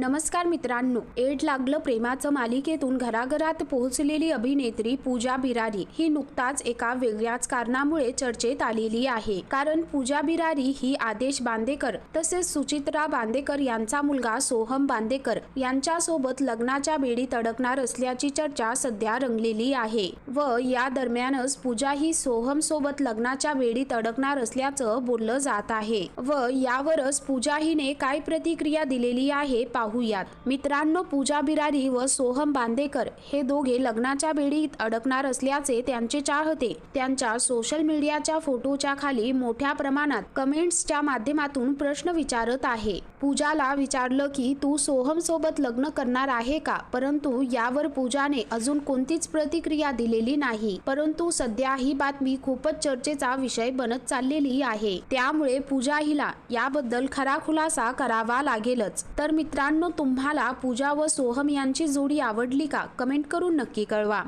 नमस्कार मित्रांनो एड लागलं प्रेमाचं मालिकेतून घराघरात पोहोचलेली अभिनेत्री पूजा बिरारी ही नुकताच एका वेगळ्याच कारणामुळे चर्चेत आलेली आहे. कारण पूजा बिरारी ही आदेश बांदेकर तसेच सुचित्रा बांदेकर यांचा मुलगा सोहम बांदेकर यांच्यासोबत लग्नाच्या बेडीत अडकणार असल्याची चर्चा सध्या रंगलेली आहे व या दरम्यानच पूजा ही सोहम सोबत लग्नाच्या बेडीत अडकणार असल्याचं बोललं जात आहे व यावरच पूजा हिने काय प्रतिक्रिया दिलेली आहे पाहूयात. मित्रांनो पूजा बिरारी व सोहम बांदेकर हे दोघे लग्नाच्या बेडीत अडकणार असल्याचे त्यांचे चाहते त्यांच्या सोशल मीडियाच्या फोटोच्या खाली मोठ्या प्रमाणात कमेंट्सच्या माध्यमातून प्रश्न विचारत आहे. पूजाला विचारलं की तू सोहम सोबत लग्न करणार आहे का? परंतु यावर पूजाने अजून कोणतीच प्रतिक्रिया दिलेली नाही. परंतु सध्या ही बातमी खूपच चर्चेचा विषय बनत चाललेली आहे. त्यामुळे पूजा हिला याबद्दल खरा खुलासा करावा लागेलच. तर मित्रांनो मित्रांनो तुम्हाला पूजा व सोहम यांची जोडी आवडली का? कमेंट करून नक्की कळवा.